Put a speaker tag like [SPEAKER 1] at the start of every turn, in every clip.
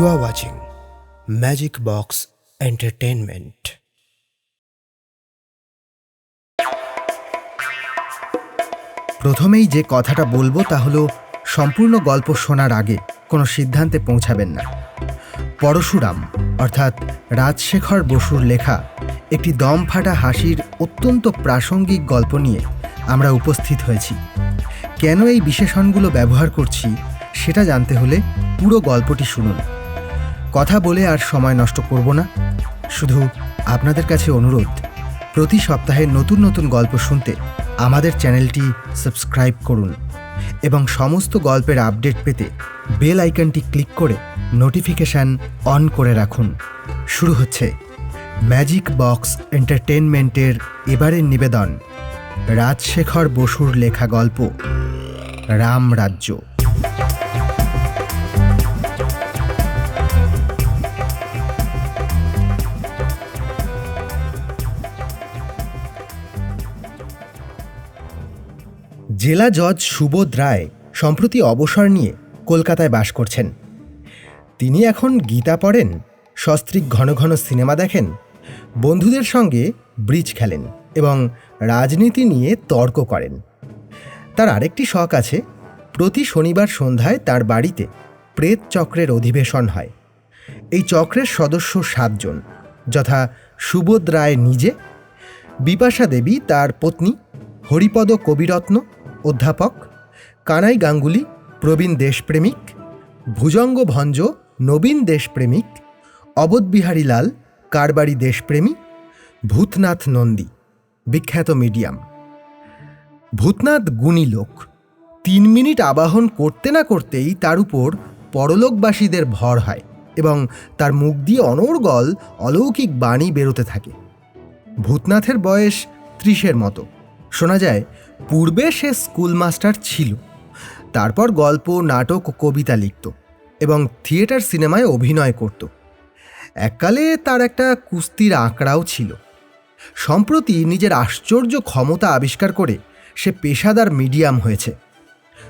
[SPEAKER 1] You are watching Magic Box Entertainment.
[SPEAKER 2] প্রথমেই যে কথাটা বলব তা হলো, সম্পূর্ণ গল্প শোনার আগে কোনো সিদ্ধান্তে পৌঁছাবেন না। পরশুরাম, অর্থাৎ রাজশেখর বসুর লেখা একটি দম ফাটা হাসির অত্যন্ত প্রাসঙ্গিক গল্প নিয়ে আমরা উপস্থিত হয়েছি। কেন এই বিশেষণগুলো ব্যবহার করছি, সেটা জানতে হলে পুরো গল্পটি শুনুন। কথা বলে আর সময় নষ্ট করব না। শুধু আপনাদের কাছে অনুরোধ, প্রতি সপ্তাহে নতুন নতুন গল্প শুনতে আমাদের চ্যানেলটি সাবস্ক্রাইব করুন এবং সমস্ত গল্পের আপডেট পেতে বেল আইকনটি ক্লিক করে নোটিফিকেশান অন করে রাখুন। শুরু হচ্ছে ম্যাজিক বক্স এন্টারটেনমেন্টের এবারের নিবেদন, রাজশেখর বসুর লেখা গল্প, রাম রাজ্য। জেলা জজ সুবোধ রায় সম্প্রতি অবসর নিয়ে কলকাতায় বাস করছেন। তিনি এখন গীতা পড়েন, সস্ত্রীক ঘন ঘন সিনেমা দেখেন, বন্ধুদের সঙ্গে ব্রিজ খেলেন এবং রাজনীতি নিয়ে তর্ক করেন। তার আরেকটি শখ আছে, প্রতি শনিবার সন্ধ্যায় তার বাড়িতে প্রেত চক্রের অধিবেশন হয়। এই চক্রের সদস্য সাতজন, যথা সুবোধ রায় নিজে, বিপাশা দেবী তার পত্নী, হরিপদ কবিরত্ন অধ্যাপক, কানাই গাঙ্গুলি, প্রবীণ দেশপ্রেমিক, ভুজঙ্গ ভঞ্জ, নবীন দেশপ্রেমিক অবধবিহারী লাল, কারবারি দেশপ্রেমী, ভূতনাথ নন্দী। বিখ্যাত মিডিয়াম। ভূতনাথ গুণী লোক। তিন মিনিট আবাহন করতে না করতেই তার উপর পরলোকবাসীদের ভর হয় এবং তার মুখ দিয়ে অনর্গল অলৌকিক বাণী বেরোতে থাকে। ভূতনাথের বয়স ত্রিশের মতো। শোনা যায়, পূর্বে সে স্কুল মাস্টার ছিল। তারপর গল্প, নাটক ও কবিতা লিখত এবং থিয়েটার সিনেমায় অভিনয় করত। এককালে তার একটা কুস্তির আঁকড়াও ছিল। সম্প্রতি নিজের আশ্চর্য ক্ষমতা আবিষ্কার করে সে পেশাদার মিডিয়াম হয়েছে।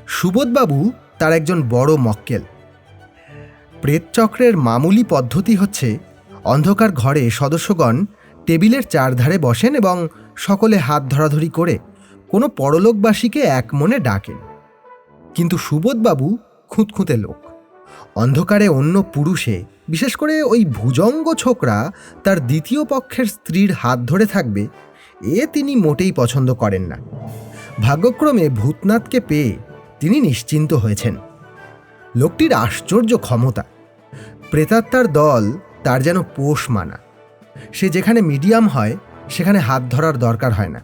[SPEAKER 2] সুবোধবাবু তার একজন বড় মক্কেল। প্রেতচক্রের মামুলি পদ্ধতি হচ্ছে, অন্ধকার ঘরে সদস্যগণ টেবিলের চারধারে বসেন এবং সকলে হাত ধরাধরি করে কোনো পরলোকবাসীকে এক মনে ডাকেন কিন্তু সুবোধবাবু খুঁতখুঁতে লোক। অন্ধকারে অন্য পুরুষে, বিশেষ করে ওই ভুজঙ্গ ছোকরা, তার দ্বিতীয় পক্ষের স্ত্রীর হাত ধরে থাকবে, এ তিনি মোটেই পছন্দ করেন না। ভাগ্যক্রমে ভূতনাথকে পেয়ে তিনি নিশ্চিন্ত হয়েছেন। লোকটির আশ্চর্য ক্ষমতা। প্রেতাত্মার দল তার যেন পোষ মানা। সে যেখানে মিডিয়াম হয় সেখানে হাত ধরার দরকার হয় না।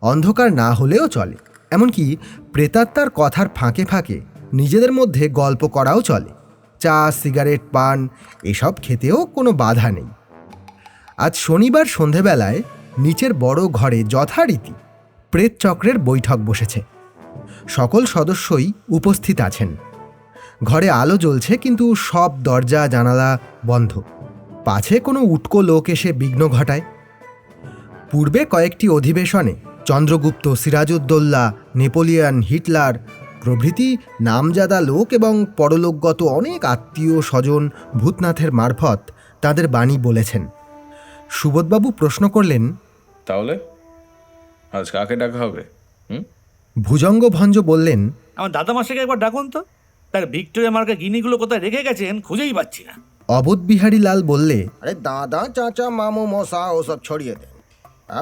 [SPEAKER 2] অন্ধকার না হলেও চলে। এমনকি প্রেতাত্মার কথার ফাঁকে ফাঁকে নিজেদের মধ্যে গল্প করাও চলে। চা, সিগারেট, পান, এসব খেতেও কোনো বাধা নেই। আজ শনিবার সন্ধেবেলায় নিচের বড় ঘরে যথারীতি প্রেত চক্রের বৈঠক বসেছে। সকল সদস্যই উপস্থিত আছেন। ঘরে আলো জ্বলছে কিন্তু সব দরজা, জানালা বন্ধ। পাছে কোনো উটকো লোক এসে বিঘ্ন ঘটায়। পূর্বে কয়েকটি অধিবেশনে চন্দ্রগুপ্ত সিরাজউদ্দোল্লা নেপোলিয়ান হিটলার প্রভৃতি নামজাদা লোক এবং পরলোকগত অনেক আত্মীয় স্বজন ভূতনাথের মারফত তাদের বাণী বলেছেন। সুবোধবাবু প্রশ্ন করলেন
[SPEAKER 3] তাহলে? আজ কাকে ডাকা হবে?
[SPEAKER 2] ভুজঙ্গ ভঞ্জ বললেন
[SPEAKER 4] আমার দাদামাসাকে একবার ডাকুন তো। তার ভিক্টোরিয়া মার্কা গিনিগুলো কোথায় রেখে গেছেন খুঁজেই পাচ্ছি না।
[SPEAKER 2] অবধ বিহারী লাল বললে
[SPEAKER 5] আরে দাদা চাচা মামু মশা ওসব ছড়িয়ে দে।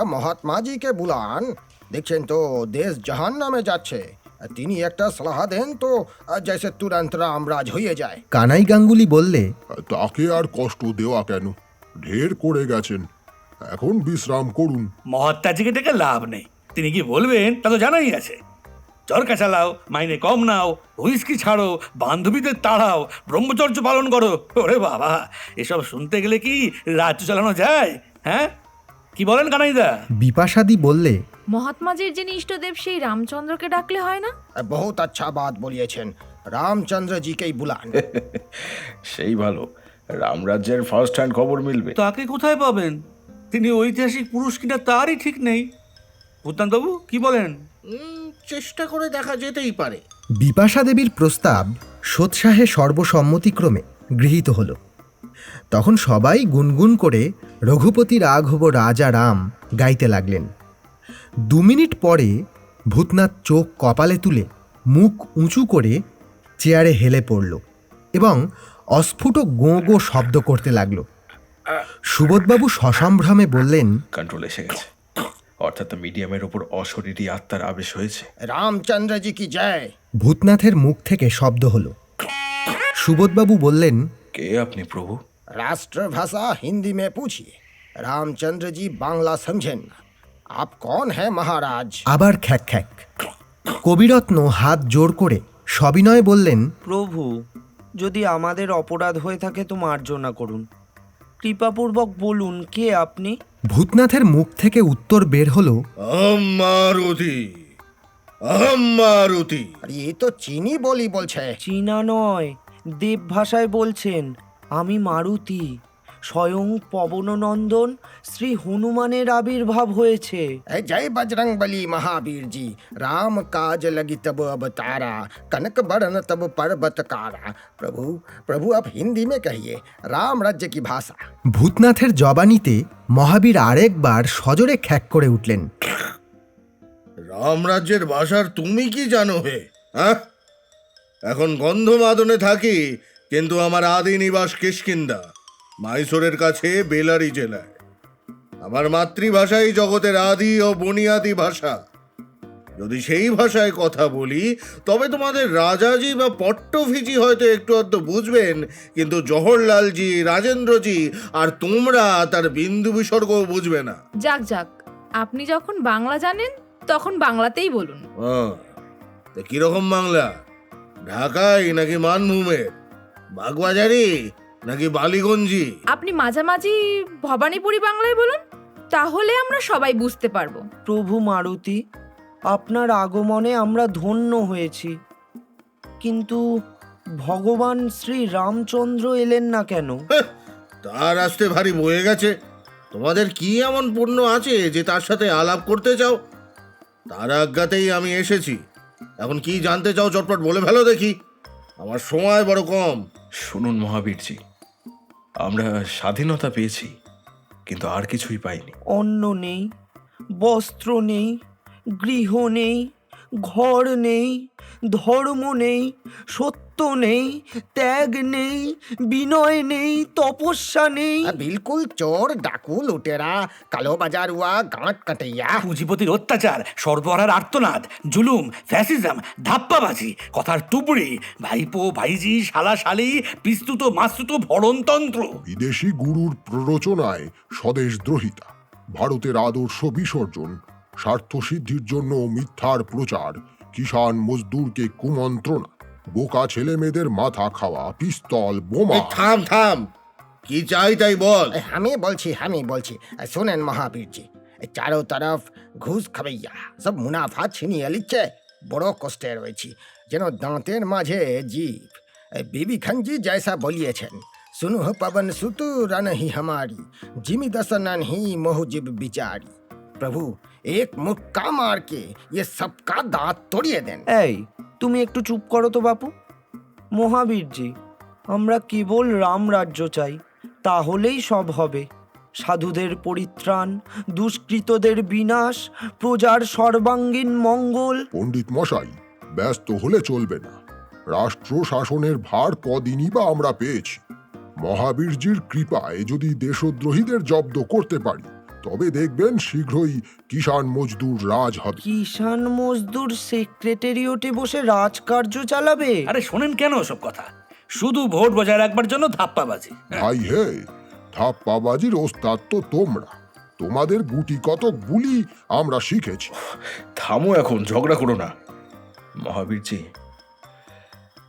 [SPEAKER 5] মহাত্মা জিকে বুলান। দেখছেন তো দেশ জাহান নামে যাচ্ছে। তিনি একটা সলাহ দেন তো জैसे তুরন্ত রামরাজ হয়ে যায়।
[SPEAKER 2] কানাই গাঙ্গুলি বললে
[SPEAKER 6] তাকে আর কষ্ট দেওয়া কেন? ঢের করে গেছেন। এখন বিশ্রাম করুন।
[SPEAKER 4] মহাত্মাজিকে ডেকে লাভ নেই। তিনি কি বলবেন তা তো জানাই আছে। চরকা চালাও মাইনে কম নাও হুইস্কি ছাড়ো বান্ধবীদের তাড়াও ব্রহ্মচর্য পালন করো। ওরে বাবা এসব শুনতে গেলে কি রাজ্য চালানো যায় হ্যাঁ? কি বলেন কানাইদা?
[SPEAKER 2] বিপাশাদি বললে
[SPEAKER 7] মহাত্মাজির যিনি ইষ্টদেব সেই রামচন্দ্রকে ডাকলে হয় না?
[SPEAKER 5] আহ, বহুত আচ্ছা বাদ বলিয়েছেন। রামচন্দ্র জিকেই বুলান।
[SPEAKER 3] সেই ভালো। রামরাজ্যের ফার্স্ট হ্যান্ড খবর মিলবে।
[SPEAKER 4] তাকে কোথায় পাবেন? তিনি ঐতিহাসিক পুরুষ কিনা তারই ঠিক নেই। ভূতানবাবু কি বলেন?
[SPEAKER 5] চেষ্টা করে দেখা যেতেই পারে।
[SPEAKER 2] বিপাশা দেবীর প্রস্তাব সোৎসাহে সর্বসম্মতিক্রমে গৃহীত হলো। তখন সবাই গুনগুন করে রঘুপতি রাঘব রাজা রাম গাইতে লাগলেন। দু মিনিট পরে ভূতনাথ চোখ কপালে তুলে মুখ উঁচু করে চেয়ারে হেলে পড়ল এবং অস্ফুট গো গো শব্দ করতে লাগল। সুবোধবাবু সসম্ভ্রমে বললেন
[SPEAKER 3] কন্ট্রোল এসে গেছে। অর্থাৎ মিডিয়ামের ওপর অশরীরী আত্মার আবেশ হয়েছে।
[SPEAKER 5] রামচন্দ্রজি কি যায়
[SPEAKER 2] ভূতনাথের মুখ থেকে শব্দ হলো। সুবোধবাবু বললেন
[SPEAKER 3] কে আপনি প্রভু?
[SPEAKER 5] राष्ट्रभाषा हिंदी में पूछिए रामचंद्र जी बांग्ला समझें ना आप कौन है महाराज
[SPEAKER 2] আবার খ্যাক খ্যাক কবিরত্ন হাত জোর করে সবিনয়ে বললেন
[SPEAKER 8] প্রভু যদি আমাদের অপরাধ হয়ে থাকে তো মার্জনা করুন কৃপাপূর্বক বলুন কে আপনি
[SPEAKER 2] ভূতনাথের মুখ থেকে উত্তর বের হলো
[SPEAKER 9] अहम मारुति अहम मारुति
[SPEAKER 5] अरे ये तो चीनी बोली बोल छे
[SPEAKER 8] চীনা नय দেব ভাষায় বলছেন আমি মারুতি স্বয়ং পবননন্দন শ্রী হনুমানের আবির্ভাব হয়েছে
[SPEAKER 5] ए, जय बजरंग बली महावीर जी राम काज लगी तब अवतारा कनक बरन तब पर्वत कारा प्रभु प्रभु आप हिंदी में कहिए राम राज्य की भाषा
[SPEAKER 2] ভূতনাথের জবানিতে মহাবীর আরেকবার সজোরে খ্যাক করে উঠলেন
[SPEAKER 9] রামরাজ্যের ভাষার তুমি কি জানো হে হ্যাঁ এখন গন্ধমাদনে থাকি কিন্তু আমার আদি নিবাস কিষ্কিন্দা মাইসোরের কাছে বেলারি জেলায়। আমার মাতৃভাষাই জগতের আদি ও বুনিয়াদি ভাষা। যদি সেই ভাষায় কথা বলি তবে তোমাদের রাজাজি বা পট্টভিজি হয়তো একটু আধটু বুঝবেন কিন্তু জহরলালজি রাজেন্দ্রজি আর তোমরা তার বিন্দু বিসর্গও বুঝবে না।
[SPEAKER 7] যাক যাক আপনি যখন বাংলা জানেন তখন বাংলাতেই বলুন।
[SPEAKER 9] ও, তা কীরকম বাংলা? ঢাকায় নাকি মানভূমের? বাগবাজারি নাকি বালিগঞ্জি?
[SPEAKER 7] আপনি মাঝামাঝি ভবানীপুরি বাংলায় বলুন তাহলে আমরা সবাই বুঝতে পারব।
[SPEAKER 8] প্রভু মারুতি আপনার আগমনে আমরা ধন্য হয়েছি। কিন্তু ভগবান শ্রী রামচন্দ্র এলেন না কেন?
[SPEAKER 9] হ্যাঁ, তার আসতে ভারী বয়ে গেছে। তোমাদের কি এমন পণ্য আছে যে তার সাথে আলাপ করতে চাও? তার আজ্ঞাতেই আমি এসেছি। এখন কি জানতে চাও চটপট বলে ফেলো দেখি। আমার সময় বড় কম।
[SPEAKER 3] শুনুন মহাবীরজি আমরা স্বাধীনতা পেয়েছি কিন্তু আর কিছুই পাইনি।
[SPEAKER 8] অন্ন নেই বস্ত্র নেই গৃহ নেই ঘর নেই ধর্ম নেই সত্য নেই ত্যাগ নেই বিনয় নেই তপস্যা নেই।
[SPEAKER 5] বিলকুল চোর ডাকু লুটেরা কালো বাজার উয়া গাঁট কাটাইয়া।
[SPEAKER 4] পুঁজিপতির অত্যাচার সর্বহারার আর্তনাদ জুলুম ফ্যাসিজম ধাপ্পাবাজি কথার টুবড়ি ভাইপো ভাইজি শালা শালি বিস্তুত মাস্তুত ভরণতন্ত্র।
[SPEAKER 6] বিদেশি গুরুর প্ররোচনায় স্বদেশদ্রোহিতা ভারতের আদর্শ বিসর্জন স্বার্থসিদ্ধির জন্য মিথ্যার প্রচার। কিষান মজদুরকে কুমন্ত্রণা। বোকা ছেলে মেয়েদের মাথা খাওয়া পিস্তল বোমা।
[SPEAKER 9] থাম থাম। কি চাই তাই বল।
[SPEAKER 5] আমি বলছি আমি বলছি। শোনেন মহাবীরজি চারো তরফ ঘুষ খাবাইয়া সব মুনাফা ছিনিয়ে লিচ্ছে বড় কষ্টে রয়েছি যেন দাঁতের মাঝে জীব। বিবি খানজি জায়সা বলিয়েছেন শুনু পবন सुतु रन ही জিমি দশ दसनन ही मोहजिब বিচারি। প্রভু এক মুক্কা মারকে এ সবকা দাঁত তরিয়ে দেন
[SPEAKER 8] এই তুমি একটু চুপ করো তো বাপু। মহাবীরজি আমরা কেবল রাম রাজ্য চাই তাহলেই সব হবে। সাধুদের পরিত্রাণ দুষ্কৃতদের বিনাশ প্রজার সর্বাঙ্গীন মঙ্গল।
[SPEAKER 6] পণ্ডিত মশাই ব্যস্ত হলে চলবে না। রাষ্ট্র শাসনের ভার কদিনই বা আমরা পেয়েছি। মহাবীরজির কৃপায় যদি দেশদ্রোহীদের জব্দ করতে পারি তবে দেখবেন শীঘ্রই কিষাণ মজদুর রাজ হবে।
[SPEAKER 8] কিষাণ মজদুর সেক্রেটারিয়েটে বসে রাজকার্য চালাবে?
[SPEAKER 4] আরে শোনেন কেন সব কথা? শুধু ভোট বজায় রাখবার জন্য ধাপ্পাবাজি।
[SPEAKER 6] ভাই হে ধাপ্পাবাজির ওস্তাদ তো তোমরা। তোমাদের গুটি কতক বুলি আমরা শিখেছি।
[SPEAKER 3] থামো এখন ঝগড়া করো না। মহাবীরজি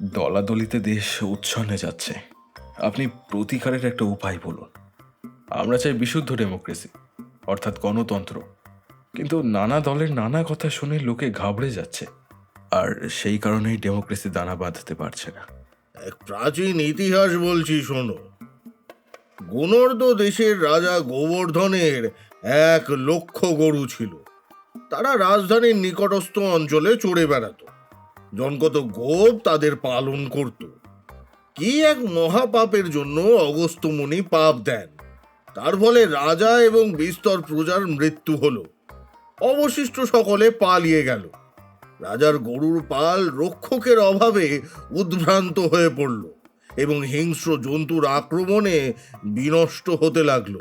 [SPEAKER 3] দলাদলিতে দেশ উচ্ছন্নে যাচ্ছে। আপনি প্রতিকারের একটা উপায় বলুন। আমরা চাই বিশুদ্ধ ডেমোক্রেসি, অর্থাৎ গণতন্ত্র। কিন্তু নানা দলের নানা কথা শুনে লোকে ঘাবড়ে যাচ্ছে, আর সেই কারণেই ডেমোক্রেসি দানা বাঁধতে পারছে না।
[SPEAKER 9] এক প্রাচীন ইতিহাস বলছি, শোনো। গুণর্দ দেশের রাজা গোবর্ধনের এক লক্ষ গরু ছিল। তারা রাজধানীর নিকটস্থ অঞ্চলে চড়ে বেড়াত। জনকত গোপ তাদের পালন করত। কি এক মহাপাপের জন্য অগস্ত্য মুনি পাপ দেন? তার ফলে রাজা এবং বিস্তর প্রজার মৃত্যু হল। অবশিষ্ট সকলে পালিয়ে গেল। রাজার গরুর পাল রক্ষকের অভাবে উদ্ভ্রান্ত হয়ে পড়ল এবং হিংস্র জন্তুর আক্রমণে বিনষ্ট হতে লাগল।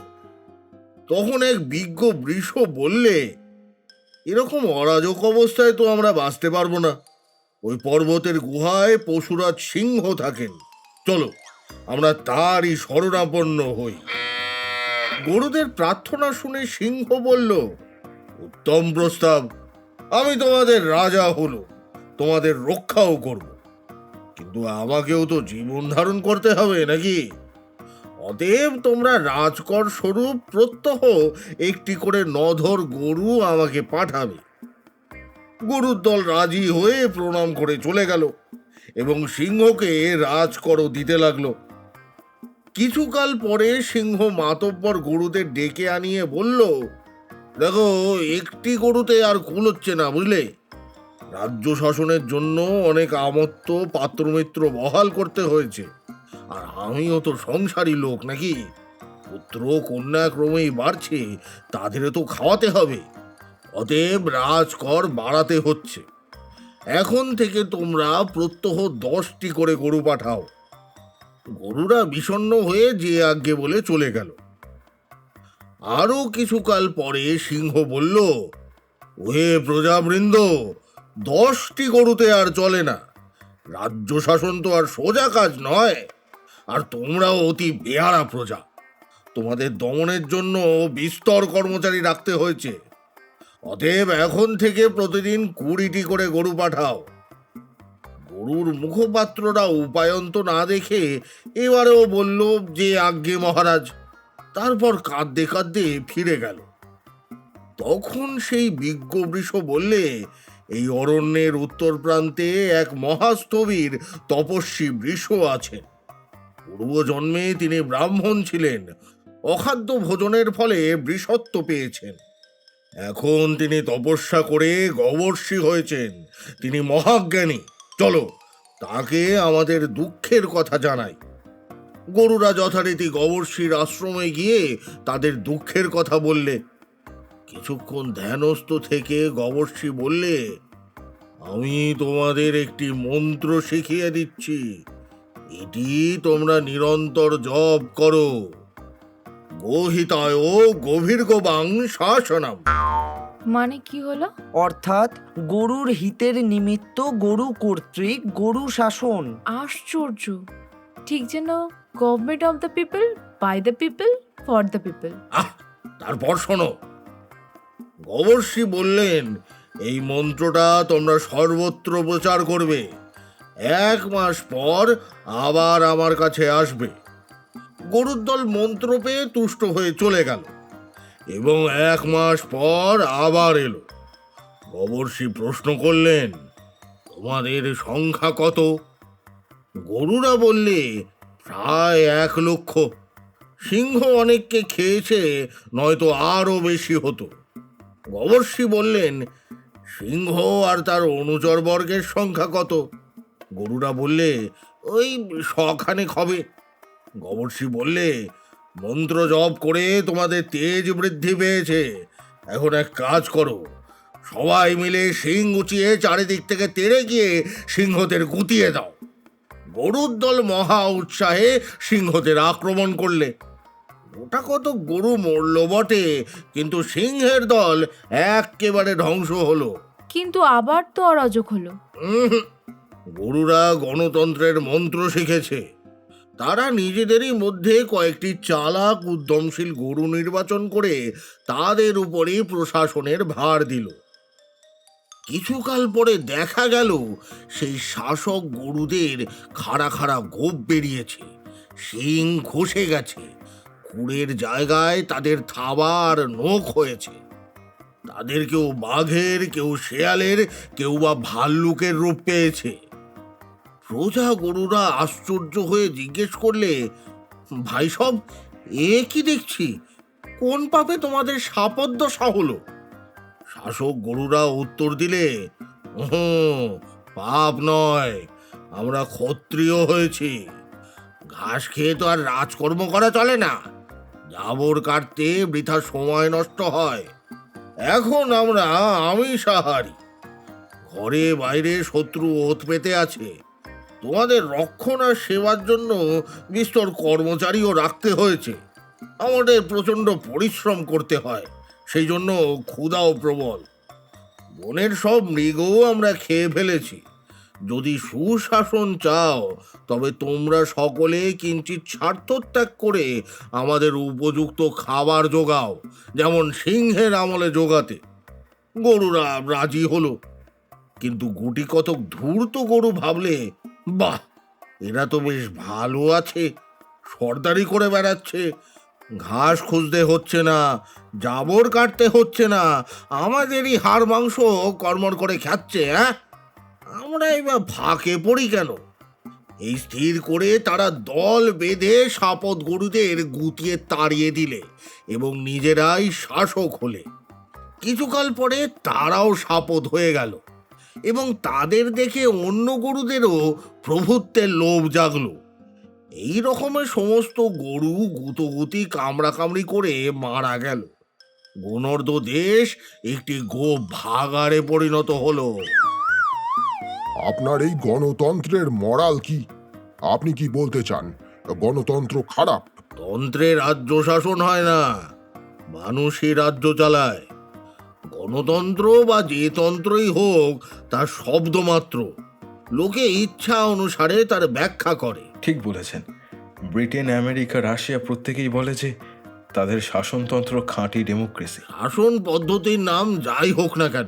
[SPEAKER 9] তখন এক বিজ্ঞ বৃষ বললে, এরকম অরাজক অবস্থায় তো আমরা বাঁচতে পারব না। ওই পর্বতের গুহায় পশুরাজ সিংহ থাকেন। চলো, আমরা তারই শরণাপন্ন হই। গরুদের প্রার্থনা শুনে সিংহ বলল, উত্তম প্রস্তাব, আমি তোমাদের রাজা হলো তোমাদের রক্ষাও করব। কিন্তু আমাকেও তো জীবন ধারণ করতে হবে নাকি? অতএব তোমরা রাজকর স্বরূপ প্রত্যহ একটি করে নধর গরু আমাকে পাঠাবে। গরুর দল রাজি হয়ে প্রণাম করে চলে গেল এবং সিংহকে রাজকরও দিতে লাগল। কিছুকাল পরে সিংহ মাতব্বর গরুদের ডেকে আনিয়ে বলল, দেখো, একটি গরুতে আর কুলোচ্ছে না, বুঝলে? রাজ্য শাসনের জন্য অনেক আমত্ত পাত্রমিত্র বহাল করতে হয়েছে। আর আমিও তো সংসারী লোক নাকি? পুত্র কন্যা ক্রমেই বাড়ছে তাদের তো খাওয়াতে হবে। অতএব রাজকর বাড়াতে হচ্ছে। এখন থেকে তোমরা প্রত্যহ দশটি করে গরু পাঠাও। গরুরা বিষণ্ণ হয়ে যে আজ্ঞে বলে চলে গেল। আরও কিছুকাল পরে সিংহ বলল, ওহে প্রজাবৃন্দ, দশটি গরুতে আর চলে না। রাজ্য শাসন তো আর সোজা কাজ নয়, আর তোমরাও অতি বেহারা প্রজা। তোমাদের দমনের জন্য বিস্তর কর্মচারী রাখতে হয়েছে। অতএব এখন থেকে প্রতিদিন কুড়িটি করে গরু পাঠাও। গরুর মুখপাত্ররা উপায়ন্ত না দেখে এবারেও বলল যে আজ্ঞে মহারাজ, তারপর কাঁদতে কাঁদতে ফিরে গেল। তখন সেই বিজ্ঞ বৃষ বললে, এই অরণ্যের উত্তর প্রান্তে এক মহাস্থবির তপস্বী বৃষ আছেন। পূর্বজন্মে তিনি ব্রাহ্মণ ছিলেন, অখাদ্য ভোজনের ফলে বৃষত্ব পেয়েছেন। এখন তিনি তপস্যা করে গবর্ষী হয়েছেন। তিনি মহাজ্ঞানী। চলো, তাকে আমাদের দুঃখের কথা জানাই। গরুরা যথারীতি গবর্ষীর আশ্রমে গিয়ে তাদের দুঃখের কথা বললে। কিছুক্ষণ ধ্যানস্থ থেকে গবর্ষী বললে, আমি তোমাদের একটি মন্ত্র শিখিয়ে দিচ্ছি। এটি তোমরা নিরন্তর জপ করো। গোহিতায় গভীর গোবাং শাসনাম।
[SPEAKER 7] মানে কি হলো?
[SPEAKER 8] অর্থাৎ গরুর হিতের নিমিত্ত গরু কর্তৃক গরু শাসন।
[SPEAKER 7] আশ্চর্য। ঠিক যেন government of the people by the people for the people
[SPEAKER 9] ah তারপর শোনো। গবর্ষী বললেন এই মন্ত্রটা তোমরা সর্বত্র প্রচার করবে। এক মাস পর আবার আমার কাছে আসবে। গরুর দল মন্ত্র পেয়ে তুষ্ট হয়ে চলে গেল। এবং এক মাস পর আবার এলো। গবর্ষী প্রশ্ন করলেন, তোমাদের সংখ্যা কত? গরুরা বললে প্রায় এক লক্ষ। সিংহ অনেককে খেয়েছে, নয়তো আরও বেশি হতো। গবর্ষী বললেন, সিংহ আর তার অনুচর বর্গের সংখ্যা কত? গরুরা বললে ওই শখানেক হবে। গবর্ষী বললে মন্ত্র জপ করে তোমাদের তেজ বৃদ্ধি পেয়েছে। এখন এক কাজ করো। সবাই মিলে সিং উঁচিয়ে চারিদিক থেকে তেড়ে গিয়ে সিংহদের গুতিয়ে দাও। গরুর দল মহা উৎসাহে সিংহদের আক্রমণ করলে। ওটা কত গরু মরল বটে কিন্তু সিংহের দল একেবারে ধ্বংস হলো।
[SPEAKER 7] কিন্তু আবার তো অরাজক হলো।
[SPEAKER 9] গরুরা গণতন্ত্রের মন্ত্র শিখেছে। তারা নিজেদেরই মধ্যে কয়েকটি চালাক উদ্যমশীল গরু নির্বাচন করে তাদের উপরই প্রশাসনের ভার দিল। কিছুকাল পরে দেখা গেল, সেই শাসক গরুদের খাড়া খাড়া গোপ বেরিয়েছে, শিং খসে গেছে, কুড়ের জায়গায় তাদের থাবার নোখ হয়েছে। তাদের কেউ বাঘের, কেউ শেয়ালের, কেউ বা ভাল্লুকের রূপ পেয়েছে। প্রজা গরুরা আশ্চর্য হয়ে জিজ্ঞেস করলে ভাই সব এ কি দেখছি? কোন পাপে তোমাদের সাপদ্দশা হলো শাসক গরুরা উত্তর দিলে "উহুঁ, পাপ নয় আমরা ক্ষত্রিয় হয়েছি। ঘাস খেয়ে তো আর রাজকর্ম করা চলে না। জাবর কাটতে বৃথা সময় নষ্ট হয়। এখন আমরা আমি সাহারি ঘরে বাইরে শত্রু ওত পেতে আছে। তোমাদের রক্ষণ সেবার জন্য বিস্তর কর্মচারীও রাখতে হয়েছে। আমাদের প্রচণ্ড পরিশ্রম করতে হয়, সেই জন্য ক্ষুধাও প্রবল। বনের সব মৃগও আমরা খেয়ে ফেলেছি। যদি সুশাসন চাও, তবে তোমরা সকলে কিঞ্চিত স্বার্থত্যাগ করে আমাদের উপযুক্ত খাবার যোগাও, যেমন সিংহের আমলে যোগাতে। গরুরা রাজি হলো। কিন্তু গুটি কতক ধূর্ত গরু ভাবলে বাহ, এরা তো বেশ ভালো আছে। সর্দারি করে বেড়াচ্ছে। ঘাস খুঁজতে হচ্ছে না, জাবর কাটতে হচ্ছে না। আমাদেরই হাড় মাংস কর্মর করে খাচ্ছে হ্যাঁ? আমরা এবার ফাঁকে পড়ি কেন? এই স্থির করে তারা দল বেঁধে সাপদ গরুদের গুটিয়ে তাড়িয়ে দিলে এবং নিজেরাই শাসক হলে। কিছুকাল পরে তারাও সাপদ হয়ে গেল। এবং তাদের দেখে অন্য গরুদেরও প্রভুত্বের লোভ জাগলো। এই রকমের সমস্ত গরু গুতগুতি কামড়া কামড়ি করে মারা গেল। গণর্দ দেশ একটি গো ভাগাড়ে পরিণত হলো।
[SPEAKER 6] আপনার এই গণতন্ত্রের মরাল কি? আপনি কি বলতে চান? গণতন্ত্র খারাপ।
[SPEAKER 9] তন্ত্রে রাজ্য শাসন হয় না। মানুষই রাজ্য চালায়। গণতন্ত্র বা যে তন্ত্রই হোক তার শব্দ মাত্র। লোকে ইচ্ছা অনুসারে তার ব্যাখ্যা করে।
[SPEAKER 3] ঠিক বলেছেন। ব্রিটেন আমেরিকা রাশিয়া প্রত্যেকেই বলে যে তাদের শাসনতন্ত্র খাঁটি ডেমোক্রেসি।
[SPEAKER 9] শাসন পদ্ধতির নাম যাই হোক না কেন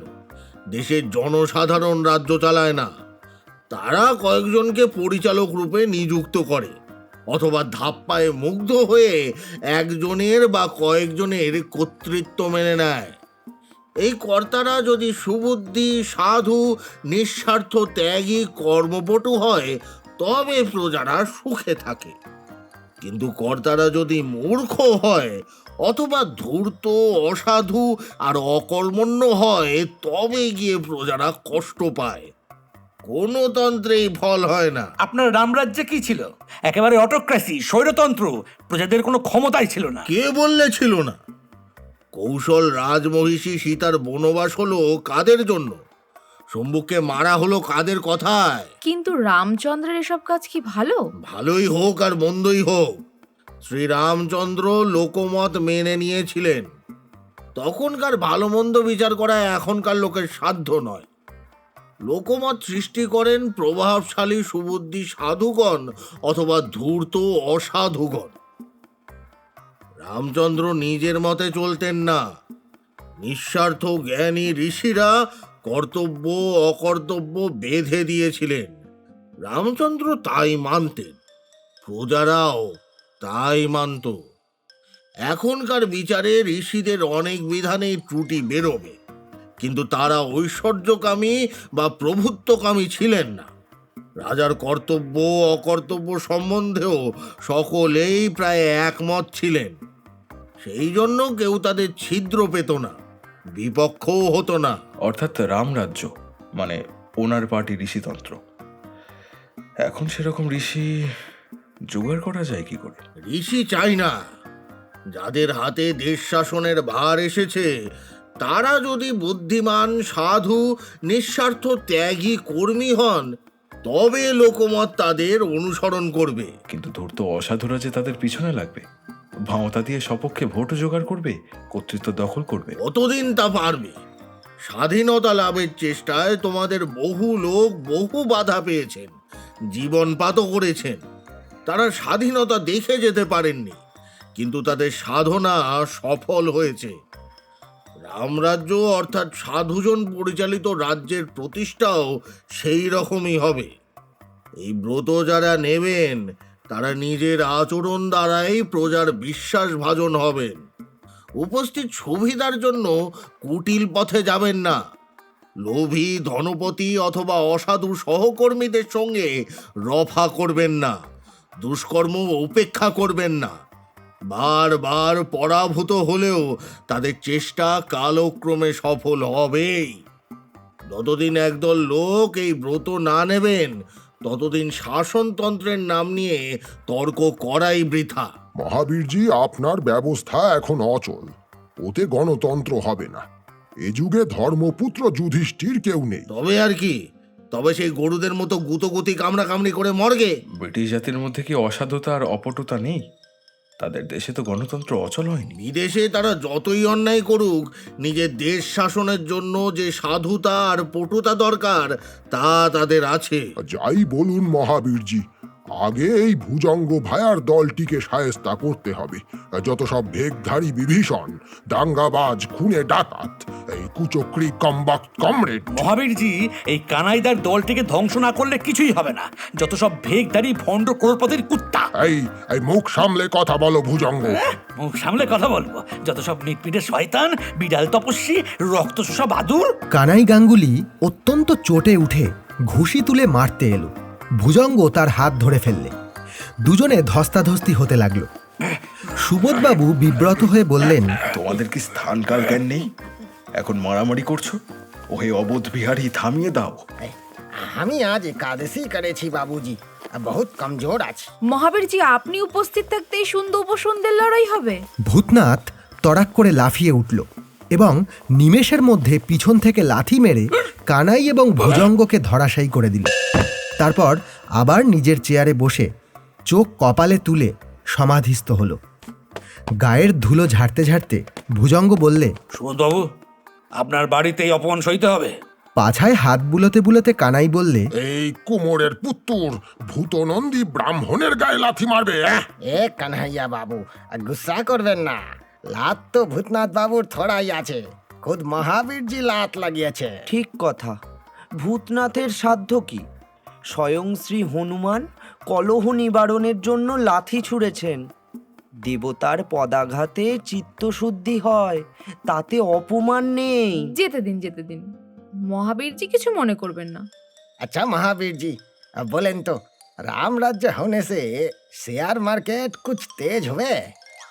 [SPEAKER 9] দেশের জনসাধারণ রাজ্য চালায় না। তারা কয়েকজনকে পরিচালক রূপে নিযুক্ত করে অথবা ধাপ্পায় মুগ্ধ হয়ে একজনের বা কয়েকজনের কর্তৃত্ব মেনে নেয়। এই কর্তারা যদি সুবুদ্ধি সাধু নিঃস্বার্থ ত্যাগী কর্মপটু হয় তবে প্রজারা সুখে থাকে। কিন্তু কর্তারা যদি মূর্খ হয় অথবা ধূর্ত অসাধু আর অকর্মণ্য হয় তবে গিয়ে প্রজারা কষ্ট পায়। কোনো তন্ত্রেই ফল হয় না।
[SPEAKER 4] আপনার রামরাজ্যে কি ছিল? একেবারে অটোক্রেসি স্বৈরতন্ত্র প্রজাদের কোনো ক্ষমতাই ছিল না।
[SPEAKER 9] কে বললে ছিল না? কৌশল রাজমহিষী সীতার বনবাস হলো কাদের জন্য? শম্ভুকে মারা হলো কাদের কথায়?
[SPEAKER 7] কিন্তু রামচন্দ্রের এসব কাজ কি ভালো?
[SPEAKER 9] ভালোই হোক আর মন্দই হোক। শ্রীরামচন্দ্র লোকমত মেনে নিয়েছিলেন। তখনকার ভালো মন্দ বিচার করা এখনকার লোকের সাধ্য নয়। লোকমত সৃষ্টি করেন প্রভাবশালী সুবুদ্ধি সাধুগণ অথবা ধূর্ত অসাধুগণ। রামচন্দ্র নিজের মতে চলতেন না। নিঃস্বার্থ জ্ঞানী ঋষিরা কর্তব্য, অকর্তব্য বেঁধে দিয়েছিলেন। রামচন্দ্র তাই মানতেন, প্রজারাও তাই মানত। এখনকার বিচারে ঋষিদের অনেক বিধানেই ত্রুটি বেরোবে, কিন্তু তারা ঐশ্বর্যকামী বা প্রভুত্বকামী ছিলেন না। রাজার কর্তব্য, অকর্তব্য সম্বন্ধেও সকলেই প্রায় একমত ছিলেন। সেই জন্য কেউ তাদের ছিদ্র পেত না বিপক্ষও হতো না।
[SPEAKER 3] অর্থাৎ রামরাজ্য মানে ওনার পার্টি ঋষিতন্ত্র। এখন সেরকম ঋষি জোগাড় করা যায় কি করে?
[SPEAKER 9] ঋষি চাই না। যাদের হাতে দেশ শাসনের ভার এসেছে তারা যদি বুদ্ধিমান সাধু নিঃস্বার্থ ত্যাগী কর্মী হন তবে লোকমত তাদের অনুসরণ করবে।
[SPEAKER 3] কিন্তু ধূর্ত অসাধুরা যে তাদের পিছনে লাগবে। ভাঁওতা দিয়ে সপক্ষে ভোট জোগাড় করবে, কর্তৃত্ব দখল করবে।
[SPEAKER 9] কতদিন তা পারবে? স্বাধীনতা লাভের চেষ্টায় তোমাদের বহু লোক বহু বাধা পেয়েছেন জীবনপাতও করেছেন। তারা স্বাধীনতা দেখে যেতে পারেননি, কিন্তু তাদের সাধনা সফল হয়েছে। রামরাজ্য অর্থাৎ সাধুজন পরিচালিত রাজ্যের প্রতিষ্ঠাও সেই রকমই হবে। এই ব্রত যারা নেবেন তারা নিজের আচরণ দ্বারাই প্রজার বিশ্বাস ভাজন হবেন। উপস্থিত সুবিধার জন্য কুটিল পথে যাবেন না। লোভী ধনপতি অথবা অসাধু সহকর্মীদের সঙ্গে রফা করবেন না, দুষ্কর্ম উপেক্ষা করবেন না। বারবার পরাভূত হলেও তাদের চেষ্টা কালক্রমে সফল হবেই। যতদিন একদল লোক এই ব্রত না নেবেন ততদিন শাসনতন্ত্রের নাম নিয়ে তর্ক করাই বৃথা।
[SPEAKER 6] মহাবীরজি আপনার ব্যবস্থা এখন অচল। ওতে গণতন্ত্র হবে না। এ যুগে ধর্মপুত্র যুধিষ্ঠির কেউ নেই।
[SPEAKER 9] তবে আর কি? তবে সেই গরুদের মতো গুতগুতি কামড়া কামড়ি করে মর্গে
[SPEAKER 3] ব্রিটিশ জাতির মধ্যে কি অসাধুতা আর অপটুতা নেই? তাদের দেশে তো গণতন্ত্র অচল হয়নি।
[SPEAKER 9] বিদেশে তারা যতই অন্যায় করুক নিজের দেশ শাসনের জন্য যে সাধুতা আর পটুতা দরকার তা তাদের আছে।
[SPEAKER 6] যাই বলুন মহাবীরজি আগে এই ভুজঙ্গ ভায়ার দলটিকে সায়স্তা করতে হবে। যত সব ভেগধারী বিভীষণ দাঙ্গাবাজ খুনে ডাকাত এই কুচক্রি কম্বাক কমরেড।
[SPEAKER 4] মহাবীরজি এই কানাইদার দলটিকে ধ্বংস না করলে কিছুই হবে না। যত সব ভেগদারি ভণ্ড ক্রোড়পতির কুত্তা।
[SPEAKER 6] এই এই মুখ সামলে কথা বলো ভুজঙ্গ।
[SPEAKER 4] মুখ সামলে কথা বলব। যত সব মিটমিটে শয়তান বিড়াল তপস্বী রক্ত সব আদুর।
[SPEAKER 2] কানাই গাঙ্গুলি অত্যন্ত চটে উঠে ঘুষি তুলে মারতে এলো। ভুজঙ্গ তার হাত ধরে ফেললে। দুজনে ধস্তাধস্তি হতে লাগল। সুবোধবাবু বিব্রত হয়ে বললেন
[SPEAKER 3] তোমাদের কি স্থানকাল জ্ঞান নেই? এখন মারামারি করছ? ওহে অবোধ বিহারী থামিয়ে দাও।
[SPEAKER 5] আমি আজ একাদশী করেছি বাবুজি। বহুত কমজোর আছি।
[SPEAKER 7] মহাবীরজি আপনি উপস্থিত থাকতে সুন্দর উপসন্দের লড়াই হবে।
[SPEAKER 2] ভূতনাথ তড়াক করে লাফিয়ে উঠল এবং নিমেষের মধ্যে পিছন থেকে লাথি মেরে কানাই এবং ভুজঙ্গকে ধরাশায়ী করে দিল। তারপর আবার নিজের চেয়ারে বসে চোখ কপালে তুলে সমাধিস্থ হলো। গায়ের ধুলো ঝাড়তে ঝাড়তে ভুজঙ্গ বললে
[SPEAKER 4] সুবোধবাবু আপনার বাড়িতে এই অপমান সইতে হবে।
[SPEAKER 2] পাছায় হাত বুলোতে বুলোতে কানাই বললে
[SPEAKER 6] এই কুমোরের পুত্তুর ভূতনন্দী ব্রাহ্মণের গায়ে লাথি মারবে অ্যাঁ?
[SPEAKER 5] এ কানহাইয়া বাবু গুসা করবেন না। লাত তো ভূতনাথ বাবুর থোড়াই আছে। খুদ মহাবীরজি লাত লাগিয়েছে।
[SPEAKER 8] ঠিক কথা। ভূতনাথের সাধ্য কি? স্বয়ং শ্রী হনুমান কলহ নিবারণের জন্য লাথি ছুঁড়েছেন দেবতার পদাঘাতে চিত্তশুদ্ধি হয় তাতে অপমান নেই
[SPEAKER 7] যেতে দিন যেতে দিন মহাবীরজি কিছু মনে করবেন না
[SPEAKER 5] अच्छा महावीर जी अब बोलें तो राम राज्य होने से शेयर मार्केट कुछ तेज हुए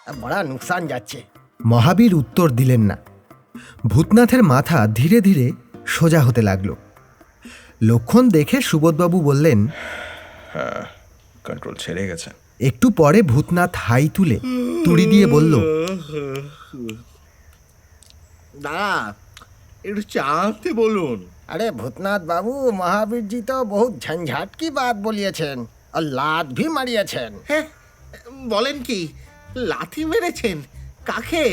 [SPEAKER 5] अब बड़ा नुकसान যাচ্ছে
[SPEAKER 2] মহাবীর উত্তর দিলেন না ভূতনাথের মাথা ধীরে ধীরে সোজা হতে লাগল লক্ষণ দেখে সুবোধবাবু বললেন
[SPEAKER 3] হ্যাঁ কন্ট্রোল ছেড়ে গেছে।
[SPEAKER 2] একটু পরে ভূতনাথ হাই তুলে তুড়ি দিয়ে বলল
[SPEAKER 9] দাদা একটু চাঁদতে বলুন।
[SPEAKER 5] আরে ভূতনাথ বাবু মহাবীর জি তো বহু ঝঞ্ঝাট কি বাদ বলিয়েছেন আর লাত ভি মারিয়েছেন।
[SPEAKER 9] হ্যাঁ বলেন কি লাথি মেরেছেন। কাকে?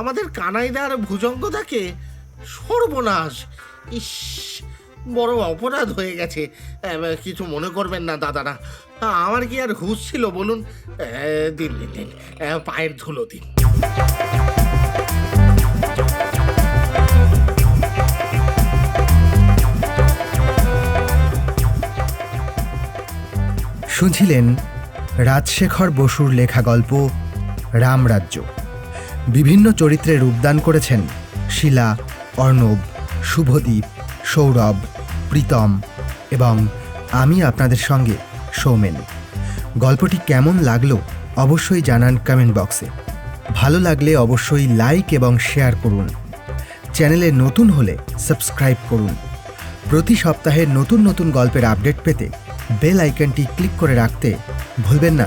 [SPEAKER 9] আমাদের কানাইদার ভুজঙ্গদাকে সর্বনাশ। ইস বড় অপরাধ হয়ে গেছে। কিছু মনে করবেন না, দাদারা। আমার কি আর হুঁশ ছিল, বলুন? দিন দিন দিন। পায়ের ধুলো দিন।
[SPEAKER 2] শুনছিলেন রাজশেখর বসুর লেখা গল্প, রামরাজ্য। বিভিন্ন চরিত্রে রূপদান করেছেন শিলা, অর্ণব, শুভদীপ সৌরভ, প্রীতম এবং আমি আপনাদের সঙ্গে সৌমেন। গল্পটি কেমন লাগল অবশ্যই জানান কমেন্ট বক্সে ভালো লাগলে অবশ্যই লাইক এবং শেয়ার করুন। চ্যানেলে নতুন হলে সাবস্ক্রাইব করুন। প্রতি সপ্তাহে নতুন নতুন গল্পের আপডেট পেতে বেল আইকনটি ক্লিক করে রাখতে ভুলবেন না।